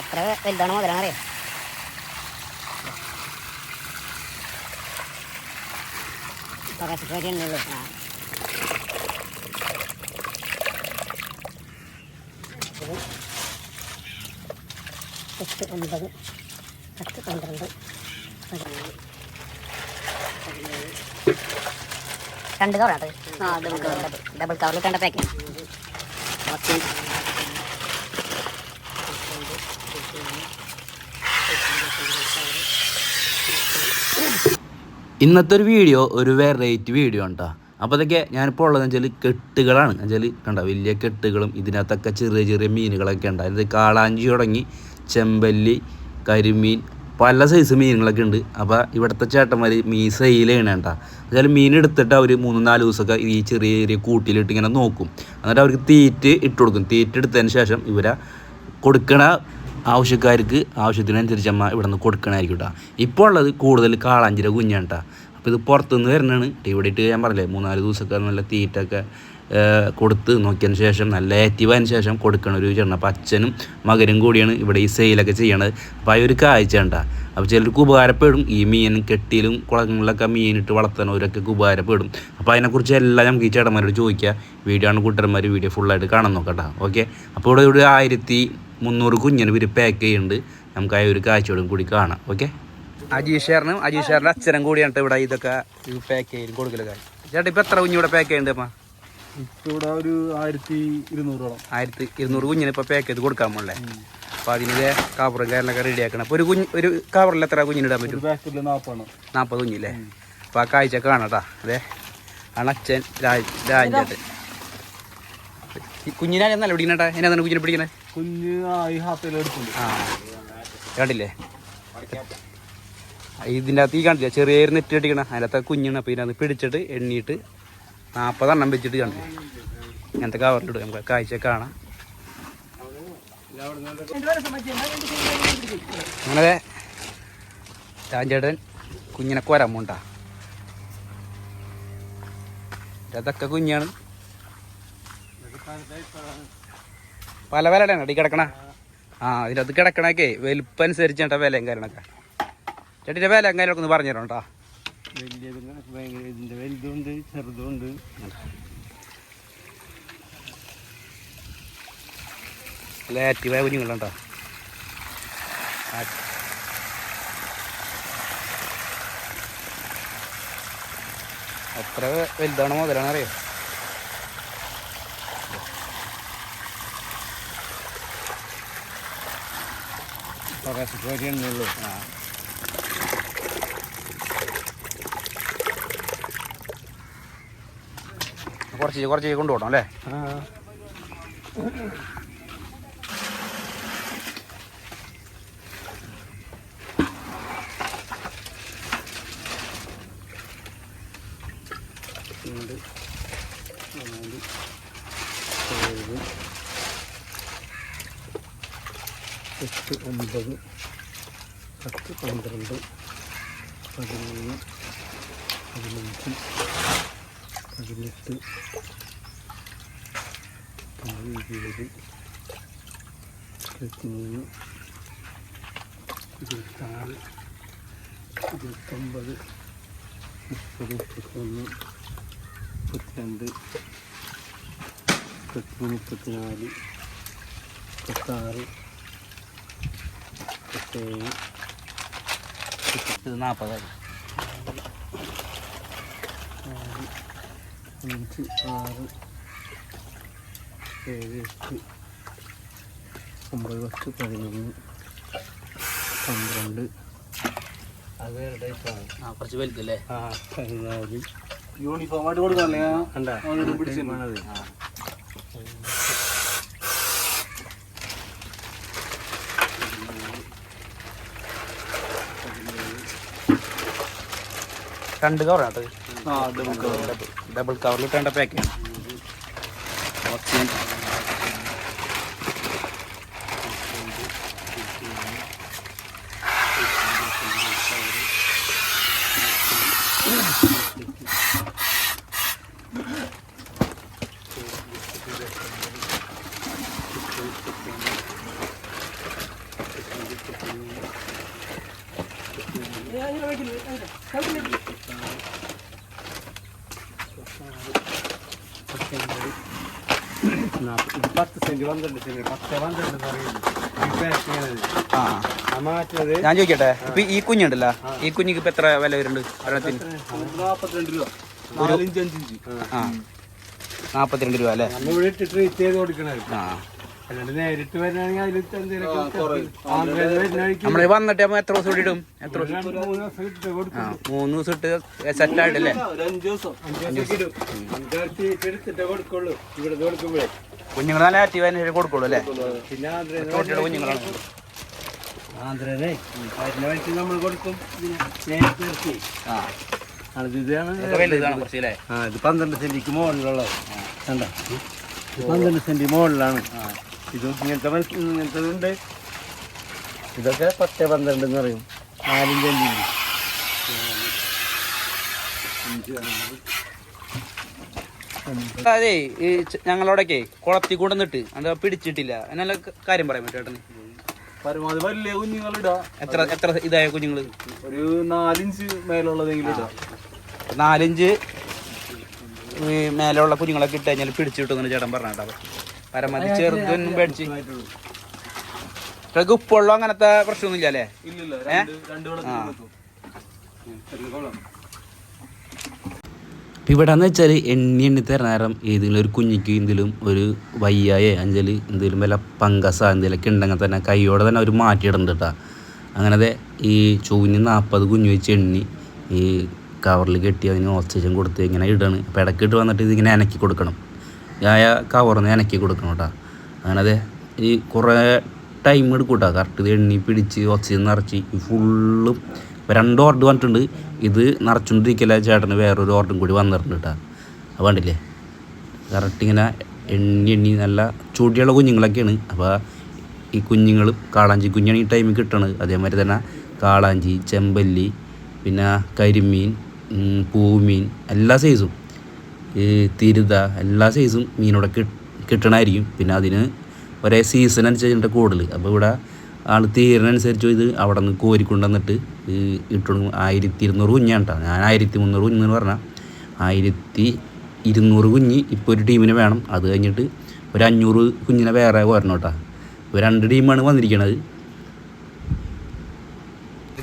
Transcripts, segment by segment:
അത്ര വലുതാണ് മധുരം അറിയാം ഉള്ളൂ. ആ. പത്ത് പന്ത്രണ്ട് പതിനേഴ് രണ്ട് കവറാണ് ആ ഡബിൾ കവർ ഡബിൾ ഡബിൾ കവറിൽ കണ്ട പാക്കിങ് ഇന്നത്തെ ഒരു വീഡിയോ ഒരു വെറൈറ്റി വീഡിയോ ആണ് കേട്ടോ അപ്പോൾ അതൊക്കെ ഞാനിപ്പോൾ ഉള്ളതെന്ന് വെച്ചാൽ കെട്ടുകളാണ്. വെച്ചാൽ കണ്ട വലിയ കെട്ടുകളും ഇതിനകത്തൊക്കെ ചെറിയ ചെറിയ മീനുകളൊക്കെ ഉണ്ട്. അതായത് കാളാഞ്ചി തുടങ്ങി ചെമ്പല്ലി കരിമീൻ പല സൈസ് മീനുകളൊക്കെ ഉണ്ട്. അപ്പോൾ ഇവിടുത്തെ ചേട്ടന്മാർ മീൻ ചെയ്യണ കേട്ടോ വെച്ചാൽ മീൻ എടുത്തിട്ട് അവർ മൂന്ന് നാല് ദിവസമൊക്കെ ഈ ചെറിയ ചെറിയ കൂട്ടിലിട്ട് ഇങ്ങനെ നോക്കും. എന്നിട്ട് അവർക്ക് തീറ്റ് ഇട്ട് കൊടുക്കും. തീറ്റ് എടുത്തതിന് ശേഷം ഇവരെ കൊടുക്കണ ആവശ്യക്കാർക്ക് ആവശ്യത്തിനനുസരിച്ച് അമ്മ ഇവിടെ നിന്ന് കൊടുക്കണമായിരിക്കും കേട്ടോ ഇപ്പോൾ ഉള്ളത് കൂടുതൽ കാളാഞ്ചിര കുഞ്ഞാണ് കേട്ടോ അപ്പോൾ ഇത് പുറത്തുനിന്ന് വരുന്നതാണ്. ഇവിടെ ഇട്ട് ഞാൻ പറഞ്ഞില്ലേ മൂന്നാൽ ദിവസമൊക്കെ നല്ല തീറ്റൊക്കെ കൊടുത്ത് നോക്കിയതിന് ശേഷം നല്ല ആക്റ്റീവായതിന് ശേഷം കൊടുക്കണ ഒരു ചേട്ടൻ അപ്പോൾ അച്ഛനും മകനും കൂടിയാണ് ഇവിടെ ഈ സെയിലൊക്കെ ചെയ്യണത്. അപ്പോൾ ഒരു കാഴ്ച ഉണ്ടാ അപ്പോൾ ചിലർക്ക് ഉപകാരപ്പെടും. ഈ മീൻ കെട്ടിയിലും കുളങ്ങളിലൊക്കെ മീനിട്ട് വളർത്തുന്നവരൊക്കെ ഉപകാരപ്പെടും. അപ്പോൾ അതിനെക്കുറിച്ച് എല്ലാം നമുക്ക് ഈ ചേട്ടന്മാരോട് ചോദിക്കുക വീഡിയോ ആണ് കൂട്ടന്മാർ വീഡിയോ ഫുള്ളായിട്ട് കാണാൻ നോക്കട്ടോ. ഓക്കെ അപ്പോൾ ഇവിടെ ഒരു ആയിരത്തി മുന്നൂറ് കുഞ്ഞിന് ഇവർ പാക്ക് ചെയ്യുന്നുണ്ട്. നമുക്ക് ആ ഒരു കാഴ്ചയോടും കൂടി കാണാം. ഓക്കെ അജീഷേറിനും അജീഷേറിന്റെ അച്ഛനും കൂടിയാണ് ഇവിടെ ഇതൊക്കെ പാക്ക് ചെയ്ത് കൊടുക്കലൊക്കെ ചേട്ടാ ഇപ്പോൾ എത്ര കുഞ്ഞിവിടെ പാക്ക് ചെയ്യുന്നുണ്ട് അമ്മ ഇവിടെ ഒരു ആയിരത്തി ഇരുന്നൂറോളം. ആയിരത്തി ഇരുന്നൂറ് കുഞ്ഞിന് ഇപ്പോൾ പാക്ക് ചെയ്ത് കൊടുക്കാൻ പോലേ അപ്പോൾ അതിന് കവറും കാര്യങ്ങളൊക്കെ റെഡി ആക്കണം. അപ്പോൾ ഒരു കുഞ്ഞ് ഒരു കവറിൽ എത്ര കുഞ്ഞിനിടാൻ ഇടാൻ പറ്റും? നാപ്പത് നാൽപ്പത് കുഞ്ഞില്ലേ അപ്പോൾ ആ കാഴ്ച കാണാട്ടാ അതെ. അണച്ചൻ അച്ഛൻ രാജ് രാജേട്ടൻ. കുഞ്ഞിനെ നല്ല പിടിക്കണേട്ടാ എന്നാ കുഞ്ഞിനെ പിടിക്കണേ? കുഞ്ഞ് ആ ഈ ഹാപ്പയിൽ ആ. കണ്ടില്ലേ? ഇതിന്റെ അകത്ത് ഈ കണ്ടില്ല? ചെറിയ നെറ്റ് കെട്ടിക്കണം. അതിനകത്ത് കുഞ്ഞാണ് അപ്പോൾ ഇതിനകത്ത് പിടിച്ചിട്ട് എണ്ണിയിട്ട് നാൽപ്പതെണ്ണം വെച്ചിട്ട് കണ്ടു ഇങ്ങനത്തെ കവറിലിടും നമുക്ക് കാഴ്ച കാണാം. അങ്ങനെ രാജേട്ടൻ കുഞ്ഞിനെ കോരാൻ പോണ്ടാ. അതൊക്കെ കുഞ്ഞാണ്. പല വിലയാണ് അടി കിടക്കണ. ആ അതിനകത്ത് കിടക്കണൊക്കെ വലുപ്പം അനുസരിച്ച് വിലയും കാര്യങ്ങളൊക്കെ. ചേട്ടിന്റെ വില കാര്യങ്ങളൊക്കെ ഒന്ന് പറഞ്ഞു തരണം കേട്ടോ വലിയത് ഭയങ്കര ഇതിന്റെ വലുതുണ്ട് ചെറുതുണ്ട് നല്ല ആക്റ്റീവായ കുഞ്ഞുങ്ങളുണ്ടോ എത്ര വലുതാണ് മുതലാണ് അറിയോ പകർച്ചക്കാരി എണ്ണുള്ളൂ ആ. കുറച്ച് കുറച്ച് കൊണ്ടുപോകണം അല്ലേ? രണ്ട് നാല് ഏഴ് എട്ട് ഒമ്പത് പത്ത് പന്ത്രണ്ട് പതിമൂന്ന് പതിനഞ്ച് പതിനെട്ട് ഇരുപത് ഇരുപത്തിമൂന്ന് ഇരുപത്താറ് ഇരുപത്തൊമ്പത് മുപ്പത് മുപ്പത്തൊന്ന് മുപ്പത്തിരണ്ട് മുപ്പത്തിമൂന്ന് മുപ്പത്തിനാല് മുപ്പത്താറ് മുപ്പത്തേഴ് നാൽപ്പതായി അഞ്ച് ആറ് ഏഴ് എട്ട് ഒമ്പത് പത്ത് പതിനൊന്ന് പന്ത്രണ്ട്. കുറച്ച് വലുതല്ലേ? ആ പതിനാല്. യൂണിഫോമായിട്ട് കൊടുക്കാനല്ലേ പിടിച്ചിരുന്നത് രണ്ട് ഡബിൾ കവർ ഡബിൾ കവറിൽ പാക്ക് ഇത് പത്ത് സെന്റ് പന്ത്രണ്ട് സെന്റ് പത്ത് പന്ത്രണ്ട് പറയുന്നത്. ഞാൻ ചോദിക്കട്ടെ ഇപ്പൊ ഈ കുഞ്ഞുണ്ടല്ലോ ഈ കുഞ്ഞിക്ക് ഇപ്പൊ എത്ര വില വരുന്നുണ്ട് വെള്ളത്തിന് നാപ്പത്തിരണ്ട് രൂപ. നാപ്പത്തിരണ്ട് രൂപ അല്ലേ? നമ്മൾ ഇവിടെ ഇട്ട് ചെയ്ത് കൊടുക്കണത് ആ. നമ്മൾ വന്നിട്ട് നമ്മൾ എത്ര ദിവസം ഇടും എത്ര ദിവസം? മൂന്ന് ദിവസം ഇട്ട് കൊടുക്കും. ആ മൂന്ന് ദിവസം ഇട്ട് സെറ്റ് ആയിട്ടല്ലേ? കുഞ്ഞുങ്ങളെ കുഞ്ഞുങ്ങൾ നല്ല ആക്റ്റീവ് ആയിട്ട് കൊടുക്കുള്ളൂ അല്ലേ? പിന്നെ കുഞ്ഞുങ്ങളാണ്. ആന്ധ്രനെ വരുന്ന വഴിക്ക് നമ്മൾ കൊടുക്കും. ഇത് പന്ത്രണ്ട് സെന്റിക്ക് മുകളിലുള്ളത്. കണ്ടോ? പന്ത്രണ്ട് സെന്റ് മുകളിലാണ്. ഇത് ഇങ്ങനത്തെ മത്സ്യ ഇങ്ങനത്തെ ഉണ്ട് ഇതൊക്കെ പത്ത് പന്ത്രണ്ട് എന്ന് പറയും. നാലിഞ്ച് അഞ്ചിഞ്ച് അതെ ഈ ഞങ്ങളോടൊക്കെ കുളത്തി കൊണ്ടുവന്നിട്ട് എന്താ പിടിച്ചിട്ടില്ല. അതിനുള്ള കാര്യം പറയാൻ പറ്റും ചേട്ടന് പരമാവധി വലിയ കുഞ്ഞുങ്ങളിടാ എത്ര എത്ര ഇതായ കുഞ്ഞുങ്ങൾ ഒരു നാലിഞ്ച് മേലുള്ളതെങ്കിലും ഇടാം. നാലഞ്ച് മേലുള്ള കുഞ്ഞുങ്ങളൊക്കെ ഇട്ട് കഴിഞ്ഞാൽ പിടിച്ചു കിട്ടുമെന്ന് ചേട്ടൻ പറഞ്ഞാട്ടോ പരമാവധി ചെറുതൊന്നും പേടിച്ച് ഇതൊക്കെ ഉപ്പുള്ളോ അങ്ങനത്തെ പ്രശ്നമൊന്നുമില്ല അല്ലേ? ഇവിടെ എന്ന് വെച്ചാൽ എണ്ണി എണ്ണി തരുന്ന നേരം ഏതെങ്കിലും ഒരു കുഞ്ഞിക്ക് എന്തെങ്കിലും ഒരു വയ്യായ അഞ്ചൽ എന്തെങ്കിലും വല്ല പങ്കസ എന്തെങ്കിലുമൊക്കെ ഉണ്ടെങ്കിൽ തന്നെ കൈയോടെ തന്നെ അവർ മാറ്റിയിടുന്നുണ്ട് കേട്ടോ അങ്ങനത്തെ ഈ ചൂഞ്ഞ് നാൽപ്പത് കുഞ്ഞു വെച്ച് എണ്ണി ഈ കവറിൽ കെട്ടി അതിന് ഓക്സിജൻ കൊടുത്ത് ഇങ്ങനെ ഇടണം. അപ്പോൾ ഇടയ്ക്ക് ഇട്ട് വന്നിട്ട് ഇതിങ്ങനെ അനക്കി കൊടുക്കണം. ആയ കവർന്ന് ഇനക്കി കൊടുക്കണം കേട്ടോ അങ്ങനത്തെ ഈ കുറേ ടൈം എടുക്കും കേട്ടോ കറക്റ്റ് ഇത് എണ്ണി പിടിച്ച് ഒച്ചയിൽ നിറച്ച് ഫുള്ളും ഇപ്പോൾ രണ്ട് ഓർഡർ വന്നിട്ടുണ്ട്. ഇത് നിറച്ചുകൊണ്ടിരിക്കല ചേട്ടന് വേറൊരു ഓർഡറും കൂടി വന്നിട്ടുണ്ട് കേട്ടോ അത് കണ്ടില്ലേ? കറക്റ്റ് ഇങ്ങനെ എണ്ണി എണ്ണി നല്ല ചൂടിയുള്ള കുഞ്ഞുങ്ങളൊക്കെയാണ്. അപ്പോൾ ഈ കുഞ്ഞുങ്ങൾ കാളാഞ്ചി കുഞ്ഞാണ് ഈ ടൈമിൽ കിട്ടണത്. അതേമാതിരി തന്നെ കാളാഞ്ചി ചെമ്പല്ലി പിന്നെ കരിമീൻ പൂമീൻ എല്ലാ സൈസും ഈ തിരുത എല്ലാ സൈസും മീനോടെ കിട്ട് കിട്ടണമായിരിക്കും പിന്നെ അതിന് ഒരേ സീസൺ അനുസരിച്ചിട്ട് കൂടുതൽ അപ്പോൾ ഇവിടെ ആൾ തീരുന്നതനുസരിച്ച് ഇത് അവിടെ നിന്ന് കോരിക്കൊണ്ടുവന്നിട്ട് ഈ ഇട്ടു ആയിരത്തി ഇരുന്നൂറ് കുഞ്ഞാണ് കേട്ടോ ഞാൻ ആയിരത്തി മുന്നൂറ് കുഞ്ഞ് എന്ന് പറഞ്ഞാൽ ആയിരത്തി ഇരുന്നൂറ് കുഞ്ഞ് ഇപ്പോൾ ഒരു ടീമിന് വേണം. അത് കഴിഞ്ഞിട്ട് ഒരു അഞ്ഞൂറ് കുഞ്ഞിനെ വേറെ വരണം കേട്ടോ ഇപ്പോൾ രണ്ട് ടീമാണ് വന്നിരിക്കണത്.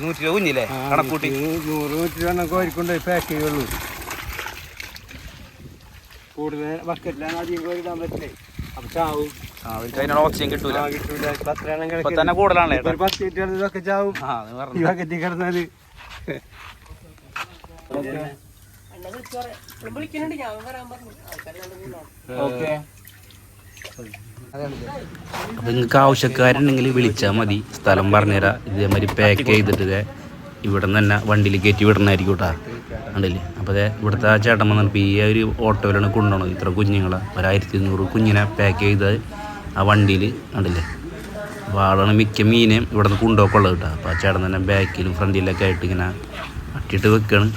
നൂറ്റി രൂപ കുഞ്ഞില്ലേ കണക്കൂട്ടി. നൂറ് നൂറ്റി രൂപ കോരിക്കൊണ്ട് പാക്ക് ചെയ്യുള്ളൂ. കൂടുതൽ ബക്കറ്റിലാണ് അധികം കോരിടാൻ പറ്റില്ലേ? അപ്പൊ ചാവും. ആ അവർക്ക് അതിനുള്ള ഓക്സിജൻ കിട്ടൂല. ആ, കിട്ടൂല. ഇപ്പൊ. തന്നെ കൂടുതലാണല്ലേ ഒരു പത്ത് മിനിറ്റ് ഇതൊക്കെ ചാവും. ഈ ബക്കറ്റിൽ കിടന്നാൽ. ഓക്കെ. നിങ്ങൾക്ക് ആവശ്യക്കാരുണ്ടെങ്കിൽ വിളിച്ചാൽ മതി. സ്ഥലം പറഞ്ഞുതരാം. ഇതേമാതിരി പാക്ക് ചെയ്തിട്ട് ഇവിടെ നിന്ന് തന്നെ വണ്ടിയിൽ കയറ്റി വിടണമായിരിക്കും കേട്ടോ ഉണ്ടല്ലേ അപ്പോൾ അതെ ഇവിടുത്തെ ആ ചേട്ടൻ വന്നപ്പോൾ ഈ ഒരു ഓട്ടോയിലാണ് കൊണ്ടുപോകണത് ഇത്ര കുഞ്ഞുങ്ങളെ. ഒരായിരത്തി ഇരുന്നൂറ് കുഞ്ഞിനെ പാക്ക് ചെയ്ത് ആ വണ്ടിയിൽ ഉണ്ടല്ലേ അപ്പോൾ ആളാണ് മിക്ക മീനെയും ഇവിടെ നിന്ന് കൊണ്ടുപോക്കുള്ളത് കേട്ടോ അപ്പോൾ ആ ചേട്ടൻ തന്നെ ബാക്കിലും ഫ്രണ്ടിലൊക്കെ ആയിട്ട് ഇങ്ങനെ അട്ടിയിട്ട് വെക്കുകയാണ്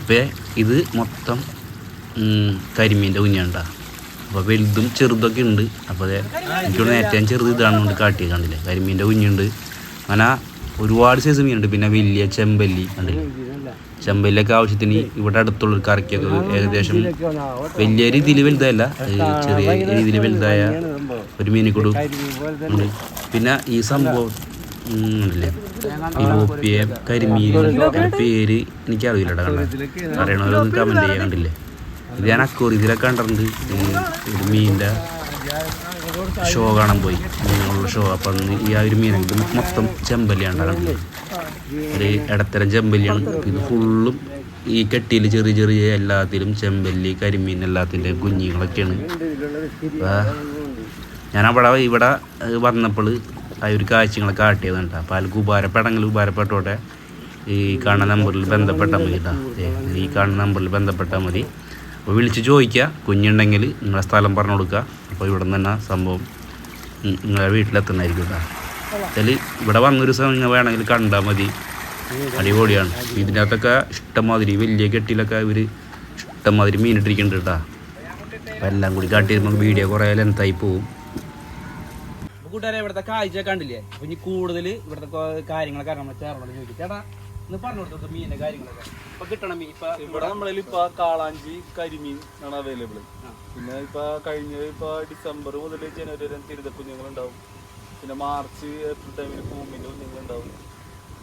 അപ്പോൾ ഇത് മൊത്തം കരിമീന്റെ കുഞ്ഞാണ് അപ്പോൾ വലുതും ചെറുതൊക്കെ ഉണ്ട്. അപ്പോൾ അതെ എനിക്കോട് ഏറ്റവും ചെറുത് ഇതാണ് കൊണ്ട് കാട്ടിയത് കണ്ടില്ലേ? കരിമീന്റെ കുഞ്ഞുണ്ട്. അങ്ങനെ ഒരുപാട് സൈസ് മീനുണ്ട്. പിന്നെ വലിയ ചെമ്പല്ലി കണ്ടില്ലേ ചെമ്പല്ലിയൊക്കെ ആവശ്യത്തിന് ഇവിടെ അടുത്തുള്ള ഒരു കറിക്കൊക്കെ ഏകദേശം വലിയ രീതിയിൽ വലുതല്ല. ഈ ചെറിയ രീതിയിൽ വലുതായ ഒരു മീനിക്കൂടും ഉണ്ട്. പിന്നെ ഈ സംഭവം ഇല്ലേ കരിമീൻ പേര് എനിക്കറിയില്ല കേട്ടോ അറിയണവരൊന്ന് കമന്റ് ചെയ്യാൻ കണ്ടില്ലേ? ഇത് ഞാൻ അക്കൂറിയത്തിലൊക്കെ കണ്ടിട്ടുണ്ട്. ഒരു മീനിന്റെ ഷോ കാണാൻ പോയി. മീനുള്ള ഷോ. അപ്പം ഈ ആ ഒരു മീൻ മൊത്തം ചെമ്പല്ലിയാണ് ഒരു ഇടത്തരം ചെമ്പല്ലിയാണ്. ഇത് ഫുള്ളും ഈ കെട്ടിയിൽ ചെറിയ ചെറിയ എല്ലാത്തിലും ചെമ്പല്ലി കരിമീൻ എല്ലാത്തിന്റെ കുഞ്ഞുങ്ങളൊക്കെയാണ്. ഞാൻ അവിടെ ഇവിടെ വന്നപ്പോൾ ആ ഒരു കാഴ്ചകളൊക്കെ കാട്ടിയതുണ്ട് കേട്ടോ. അപ്പോൾ അതിൽ ഉപകാരപ്പെടെങ്കിൽ ഉപകാരപ്പെട്ടോട്ടെ. ഈ കാണുന്ന നമ്പറിൽ ബന്ധപ്പെട്ടാൽ മതി കേട്ടോ. ഈ കാണുന്ന നമ്പറിൽ ബന്ധപ്പെട്ടാൽ മതി. അപ്പോൾ വിളിച്ച് ചോദിക്കുക. കുഞ്ഞുണ്ടെങ്കിൽ നിങ്ങളെ സ്ഥലം പറഞ്ഞു കൊടുക്കുക. അപ്പോൾ ഇവിടെ നിന്ന് തന്നെ സംഭവം നിങ്ങളെ വീട്ടിലെത്തുന്നതായിരിക്കും കേട്ടോ അതിൽ ഇവിടെ വന്നൊരു സമയം നിങ്ങൾ വേണമെങ്കിൽ കണ്ടാൽ മതി. അടിപൊളിയാണ്. ഇതിന്റെ അകത്തൊക്കെ ഇഷ്ടംമാതിരി വലിയ കെട്ടിലൊക്കെ ഇവർ ഇഷ്ടംമാതിരി മീനിട്ടിരിക്കുന്നുണ്ട് കേട്ടോ അപ്പം എല്ലാം കൂടി കാട്ടി വരുമ്പോൾ വീഡിയോ കുറേ ലെങ്തായി പോവും. കൂട്ടുകാരെ ഇവിടുത്തെ കാഴ്ച കണ്ടില്ലേ? അപ്പം ഇനി കൂടുതൽ ഇവിടുത്തെ കാര്യങ്ങളൊക്കെ ചോദിക്കും. ചേട്ടാ ഇന്ന് പറഞ്ഞു കൊടുത്തു മീനിന്റെ കാര്യങ്ങളൊക്കെ. ഇപ്പൊ കിട്ടണം മീൻ ഇപ്പൊ ഇവിടെ നമ്മളിൽ ഇപ്പൊ കാളാഞ്ചി കരിമീൻ ആണ് അവൈലബിൾ പിന്നെ ഇപ്പൊ കഴിഞ്ഞ ഇപ്പൊ ഡിസംബർ മുതൽ ജനുവരി വരെ തിരുതക്കുഞ്ഞുങ്ങൾ ഉണ്ടാവും പിന്നെ മാർച്ച് ഏപ്രിൽ ടൈമിൽ കൂമ്പിന്റെ കുഞ്ഞുങ്ങൾ ഉണ്ടാവും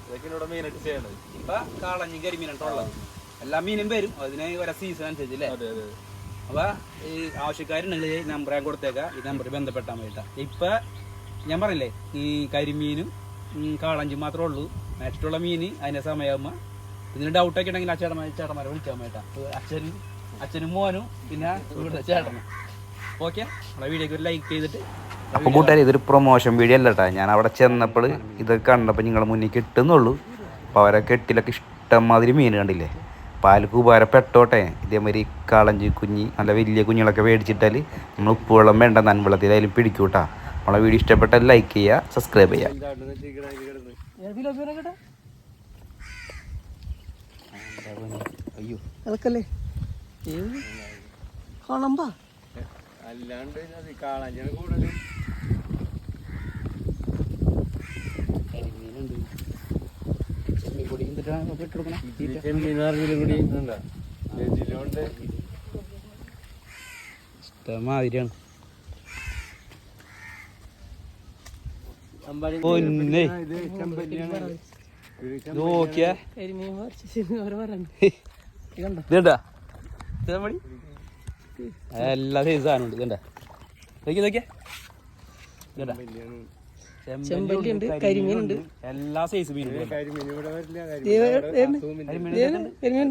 ഇതൊക്കെയാണ് ഇവിടെ മെയിനായിട്ട് ചെയ്യണത്. ഇപ്പൊ കാളഞ്ഞി ഉണ്ടാവുള്ളത് എല്ലാ മീനും വരും. അതിന് ഓരോ സീസൺ അനുസരിച്ച് അല്ലേ അതെ അതെ അപ്പൊ ഈ ആവശ്യക്കാരുണ്ടെങ്കിൽ ഈ നമ്പർ ഞാൻ കൊടുത്തേക്കാം. ഈ നമ്പറിൽ ബന്ധപ്പെട്ടാൽ വേണ്ടിട്ടാ ഇപ്പൊ ഞാൻ പറഞ്ഞില്ലേ ഈ കരിമീനും കാളഞ്ചും മാത്രമേ ഉള്ളൂ. മറ്റുള്ള മീന് അതിന്റെ സമയമാകുമ്പോൾ ഇതിന് ഡൗട്ട് ഒക്കെ ഉണ്ടെങ്കിൽ ആ ചേട്ടന്മാരെ ചേട്ടന്മാരെ വിളിക്കാൻ വേണ്ട അച്ഛനും അച്ഛനും മോനും പിന്നെ ഇവിടുത്തെ ചേട്ടനും ഓക്കെ നമ്മുടെ വീഡിയോക്ക് ഒരു ലൈക്ക് ചെയ്തിട്ട് അപ്പോൾ കൂട്ടുകാർ ഇതൊരു പ്രൊമോഷൻ വീഡിയോ അല്ല കേട്ടോ ഞാൻ അവിടെ ചെന്നപ്പോൾ ഇത് കണ്ടപ്പോൾ നിങ്ങൾ മുന്നിൽ കിട്ടുന്നുള്ളൂ അപ്പോൾ അവരെ കെട്ടിലൊക്കെ ഇഷ്ടംമാതിരി മീൻ കണ്ടില്ലേ പാലക്ക് ഉപകാരപ്പെട്ടോട്ടെ ഇതേമാതിരി കാളഞ്ചി കുഞ്ഞി നല്ല വലിയ കുഞ്ഞുങ്ങളൊക്കെ മേടിച്ചിട്ടാൽ നമ്മൾ ഉപ്പുവെള്ളം വേണ്ട നൻവെള്ളത്തിൽ അതിലും പിടിക്കൂട്ടാ നമ്മളെ വീഡിയോ ഇഷ്ടപ്പെട്ടാൽ ലൈക്ക് ചെയ്യുക സബ്സ്ക്രൈബ് ചെയ്യുക അയ്യോ. കാണമ്പാ അല്ലാണ്ട് കൂടുതലും കരിമീനുണ്ട് ചെമ്മീൻ പൊടി എന്തിട്ടാണ് ഇട്ട് കൊടുക്കണം ചെമ്മീൻ അറിവിലും കൂടി ഇതുണ്ടോ? ഇതിലുണ്ട് ഇഷ്ടമാതിരിയാണ് അമ്പാടി നോക്കിയേ. ഇതണ്ടാ എല്ലാ സൈസ് സാധനം ഉണ്ട് ഇതണ്ടാ നോക്കി. നോക്കിയേ ഇതണ്ടാ ചെമ്പല്ലി ഉണ്ട് കരിമീൻ ഉണ്ട്. എല്ലാ സൈസ് മീനും കരിമീൻ